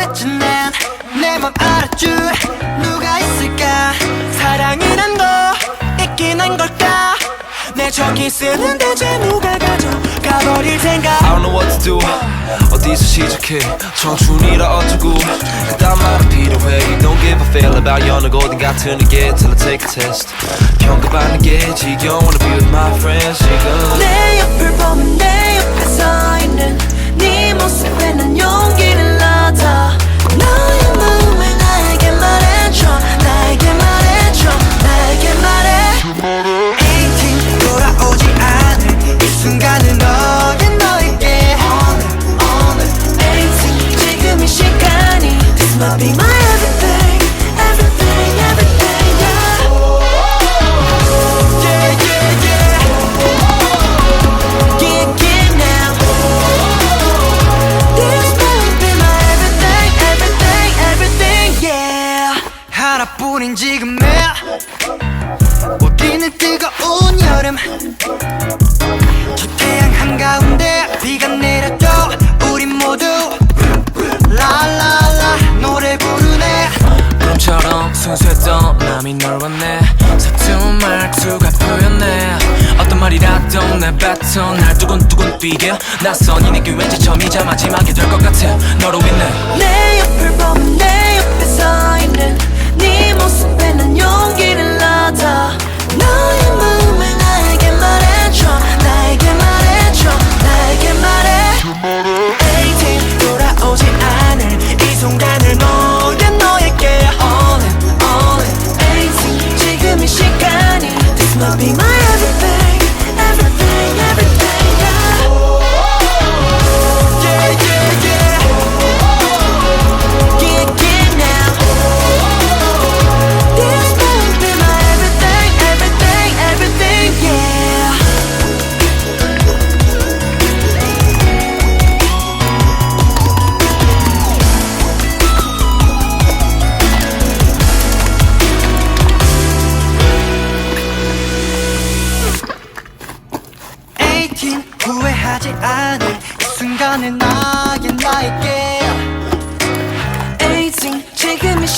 원했지 난내맘 알아줄 누가 있을까? 사랑이란 거 있긴 한 걸까? 내 저기 쓰는데 쟤 누가 가져가버릴 생각. I don't know what to do. 어디서 시작해? 청춘이라 어쩌고? 그딴 말은 필요해. You don't give a fail about 여느 어딘 같은 게 Till I take a test. 평가받는 게 지겨워 Wanna be with my friends. 지금 우리는 뜨거운 여름. 저 태양 한가운데 비가 내려도 우린 모두 라라라 노래 부르네. 꿈처럼 순수했던 남이 널 왔네. 서툰 말투가 보였네 어떤 말이라도 내 뱉어 날 두근두근 뛰게. 낯선 이 느낌 왠지 처음이자 마지막이 될 것 같아. 너로 인해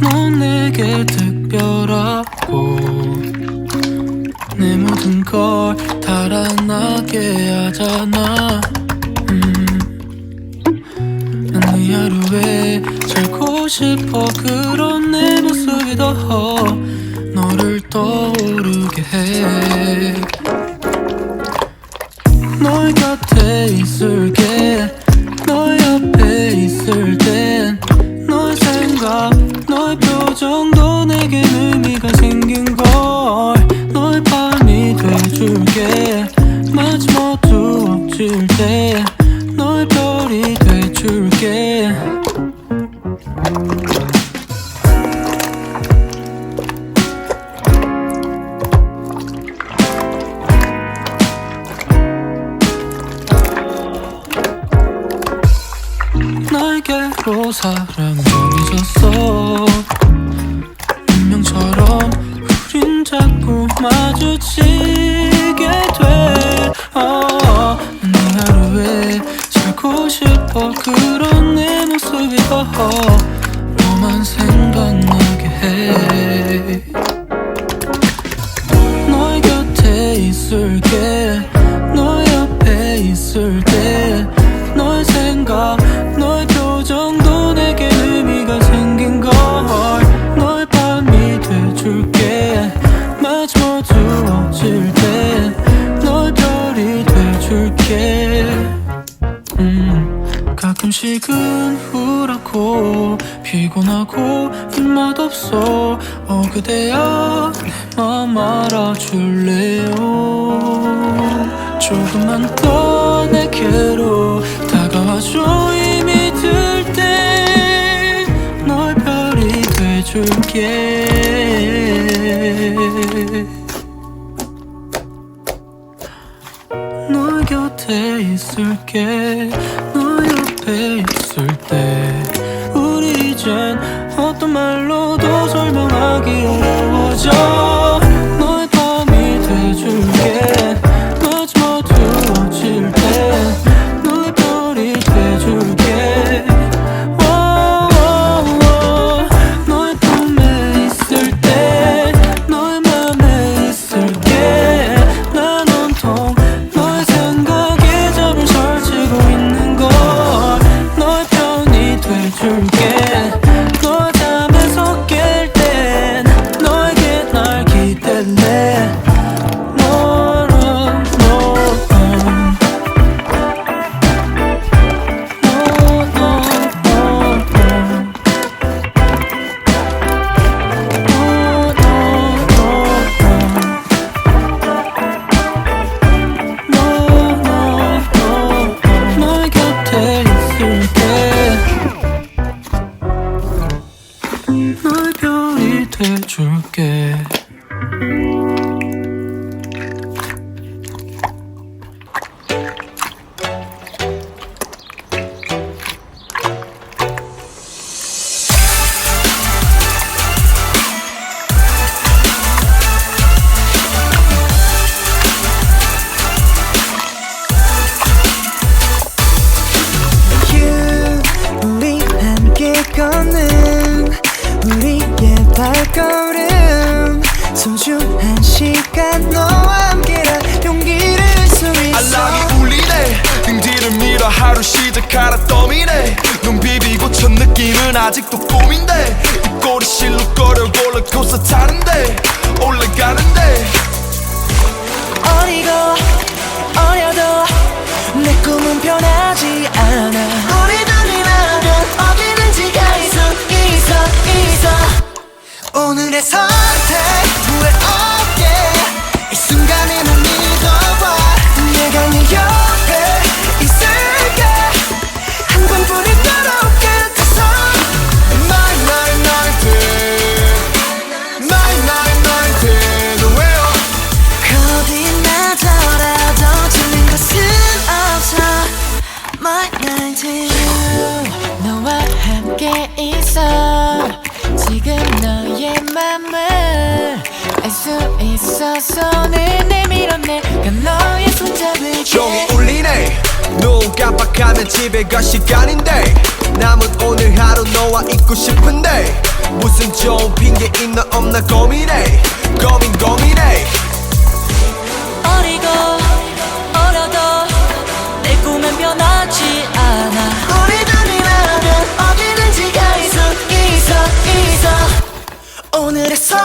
넌 내게 특별하고 내 모든 걸 달아나게 하잖아 음. 난네 하루에 살고 싶어 그런 내 모습이 더 너를 떠오르게 해 정해졌어. 운명처럼 우린 자꾸 마주치게 돼. 어, 네 하루에 살고 싶어 그런 내 모습이 더 너만 생각나게 해. 너의 곁에 있을게. 너 옆에 있을 때 그대여 머물어 줄래요? 조금만 더 내게로 다가와줘 힘이 들때널 별이 돼줄게. 너 곁에 있을게. 어떤 말로도 설명하기 어려워져. ね。 갈아더미네. 눈 비비고 첫 느낌은 아직도 꿈인데 꼬리 실룩거려 롤러코스터 타는데 올라가는데. 어리고 어려도 내 꿈은 변하지 않아. 우리 둘이라면 어디든지 갈 수 있어 있어. 오늘의 선택 후회 없게. 이 순간 수 있어 손을 내밀었네. 그 너의 손잡을 종이 울리네. 눈 깜빡하면 집에 갈 시간인데. 남은 오늘 하루 너와 있고 싶은데. 무슨 좋은 핑계 있나 없나 고민해. 고민 고민해. 어리고 어려도 내 꿈은 변하지 않아. 우리 둘이라면 어디든지 갈 수 있어 있어. 오늘의 서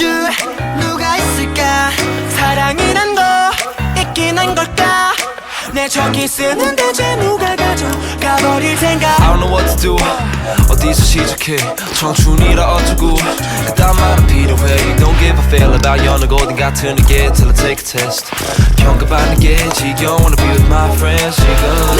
줄 누가 있을까 사랑이란 거 있긴 한 걸까 내 저기 쓰는데 쟤 누가 가져가버릴 생각 I don't know what to do 어디서 시작해 청춘이라 어쩌고 그딴 말은 필요해 You don't give a fail about 여느 고딩 같은 게 Till I take a test 평가받는 게 지겨워 Wanna be with my friends 지금